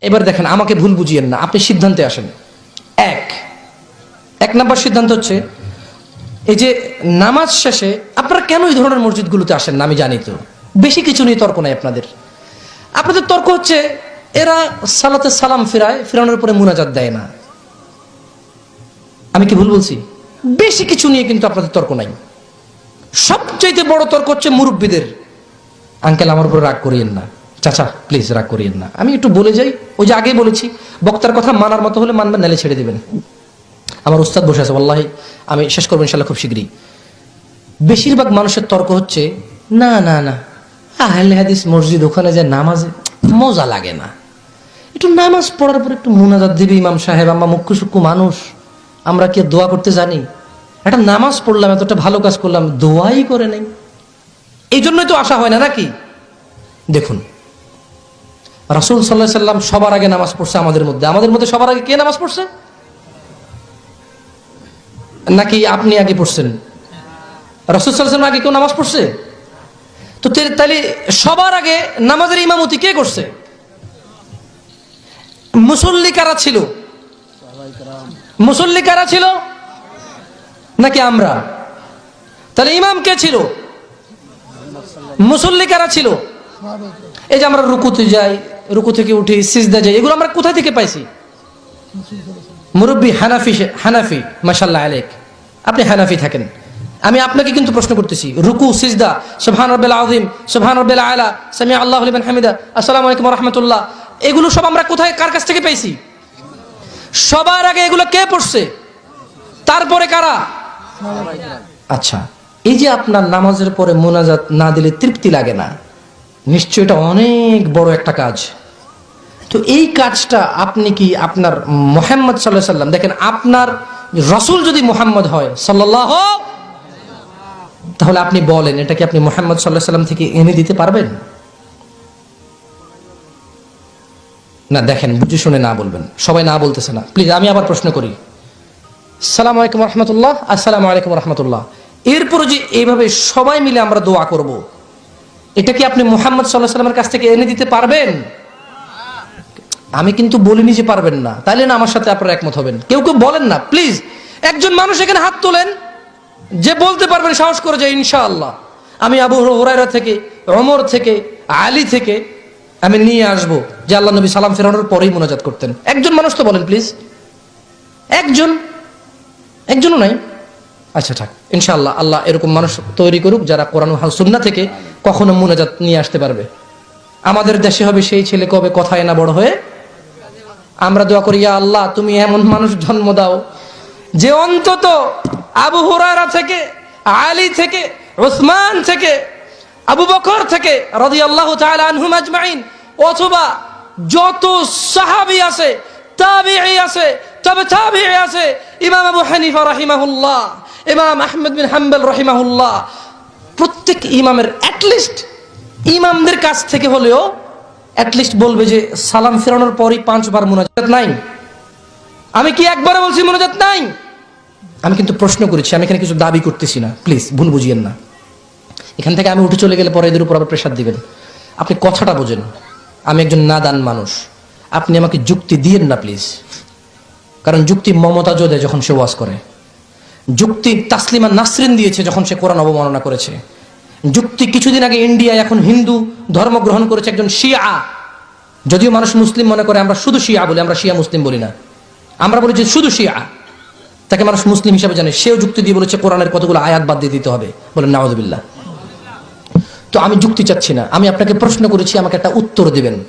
এবার দেখেন, আমাকে ভুল বুঝিয়েন না, আপনি সিদ্ধান্তে আসেন। এক। এক নাম্বার সিদ্ধান্ত হচ্ছে, এই যে নামাজ শেষে আপনারা কেন এই ধরনের মসজিদগুলোতে আসেন না, আমি জানি তো। বেশি কিছু নিয়ে তর্ক নাই আপনাদের। আপনাদের তর্ক হচ্ছে, এরা সালাতে সালাম ফেরায়, ফেরানোর পরে মুনাজাত দেয় না। আমি কি ভুল বলছি? বেশি কিছু নিয়ে কিন্তু আপনাদের তর্ক নাই। সবচাইতে বড় তর্ক হচ্ছে মুরব্বীদের। আঙ্কেল, আমার উপর রাগ করিয়েন না। চাচা প্লিজ রাগ করিয়েন না। আমি একটু বলে যাই, ওই যে আগে বলেছি, বক্তার কথা মানার মতো হলে মানবেন, নালে ছেড়ে দেবেন। আমার উস্তাদ বসে আছে আল্লাহ আমি শেষ করব ইনশাল্লাহ খুব শীঘ্রই। বেশিরভাগ মানুষের তর্ক হচ্ছে, না না না, আহলে হাদিস মসজিদ ওখানে যে নামাজে মজা লাগে না। একটু নামাজ পড়ার পর একটু মুনাজাত দিবি, ইমাম সাহেব আমরা মুখ্য সুক্কু মানুষ, আমরা কি দোয়া করতে জানি? একটা নামাজ পড়লাম, এতটা ভালো কাজ করলাম, দোয়াই করে নেই। এই জন্যই তো আশা হয় না, নাকি? দেখুন রাসুল সাল্লাহ সাল্লাম সবার আগে নামাজ পড়ছে আমাদের মধ্যে। আমাদের মধ্যে সবার আগে কে নামাজ পড়ছে? নাকি আপনি আগে পড়ছেন? রাসুল সাল্লাম আগে কেউ নামাজ পড়ছে? তো তাহলে সবার আগে নামাজের ইমামতি কে করছে? মুসল্লি কারা ছিল? মুসল্লি কারা ছিল? নাকি আমরা? তাহলে ইমাম কে ছিল? মুসল্লি কারা ছিল? এই যে আমরা রুকুতে যাই রুকু থেকে উঠি, সিজদা যাই এগুলো আমরা কোথা থেকে পাইছি? মুরব্বী হানাফি হানাফি মাসাল্লাহ আলেক আপনি হানাফি থাকেন। আমি আপনাকে কিন্তু প্রশ্ন করতেছি, রুকু, সিজদা সুবহান রব্বিল আযীম সুবহান রব্বিল আলা সামিয়া আল্লাহু হামিদা, আসসালামু আলাইকুম রাহমাতুল্লাহ এগুলো সব আমরা কোথায়, কার কাছ থেকে পেয়েছি সবার আগে এগুলো কে পড়ছে? তারপরে কারা? আচ্ছা এই যে আপনার নামাজের পরে মোনাজাত না দিলে তৃপ্তি লাগে না। নিশ্চয় এটা অনেক বড় একটা কাজ। তো এই কাজটা আপনি কি আপনার মোহাম্মদ সাল্লাহ সাল্লাম, দেখেন আপনার রসুল যদি মোহাম্মদ হয় সাল্লাহ তাহলে আপনি বলেন, এটা কি আপনি মোহাম্মদ সাল্লাহ সাল্লাম থেকে এনে দিতে পারবেন? না, দেখেন, বুঝে শুনে না বলবেন। সবাই না বলতেছে না। প্লিজ, আমি আবার প্রশ্ন করি। সালাম আলাইকুম রহমতুল্লাহ, আসসালামু আলাইকুম রহমতুল্লাহ। এরপরে যে এইভাবে সবাই মিলে আমরা দোয়া করব এটা কি আপনি মোহাম্মদ সাল্লাহ সাল্লামের কাছ থেকে এনে দিতে পারবেন? আমি কিন্তু বলিনি যে পারবেন না। তাইলে না, আমার সাথে আপনারা একমত হবেন। কেউ কেউ বলেন না প্লিজ একজন মানুষ এখানে হাত তোলেন, যে বলতে পারবেন, সাহস করে যে ইনশাআল্লাহ। আমি আবু হুরাইরা থেকে অমর থেকে, আলী থেকে আমি নিয়ে আসব, যে আল্লাহ নবী সালাম ফেরানোর পরেই মোনাজাত করতেন। একজন মানুষ তো বলেন প্লিজ একজন? একজনও নাই। আচ্ছা থাক ইনশাল্লাহ আল্লাহ এরকম মানুষ তৈরি করুক যারা কোরআন সুন্না থেকে কখনো মোনাজাত নিয়ে আসতে পারবে। আমাদের দেশে হবে সেই ছেলে কবে কথায় না বড় হয়ে? আমরা দোয়া করি আল্লাহ, তুমি এমন মানুষ জন্ম দাও যে অন্তত আবু হুরায়রা থেকে, আলী থেকে ওসমান থেকে, আবু বকর থেকে রাদি আল্লাহ আনহুম আজমাইন অথবা যত সাহাবি আছে, তাবিঈ আছে, তবে তাবিঈ আছে, ইমাম আবু হানিফা রাহিমাহুল্লাহ ইমাম আহমেদ বিন হাম্বল রাহিমাহুল্লাহ, প্রত্যেক ইমামের অ্যাটলিস্ট ইমামদের কাছ থেকে হলেও অ্যাটলিস্ট বলবে যে সালাম ফেরানোর পরই পাঁচবার মোনাজাত নাই। আমি কি একবারে বলছি মোনাজাত নাই? আমি কিন্তু প্রশ্ন করেছি, আমি এখানে কিছু দাবি করতেছি না। প্লিজ ভুল বুঝিয়েন না। এখান থেকে আমি উঠে চলে গেলে পরে এদের উপর আবার প্রেশার দিবেন। আপনি কথাটা বোঝেন। আমি একজন নাদান মানুষ। আপনি আমাকে যুক্তি দিয়েন না প্লিজ কারণ যুক্তি মমতা যোদে যখন সে ওয়াজ করে। যুক্তি তাসলিমা নাসরিন দিয়েছে যখন সে কোরআন অবমাননা করেছে। যুক্তি কিছুদিন আগে ইন্ডিয়া এখন হিন্দু ধর্ম গ্রহণ করেছে একজন শিয়া। যদিও মানুষ মুসলিম মনে করে আমরা শুধু শিয়া বলি, আমরা শিয়া মুসলিম বলি না। আমরা বলি যে শুধু শিয়া। তাকে মানুষ মুসলিম হিসাবে জানে। সেও যুক্তি দিয়ে বলেছে কোরআনের কতগুলো আয়াত বাদ দিয়ে দিতে হবে। বলেন নাওয়াজবিল্লাহ তো আমি যুক্তি চাচ্ছি না। আমি আপনাকে প্রশ্ন করেছি, আমাকে একটা উত্তর দিবেন।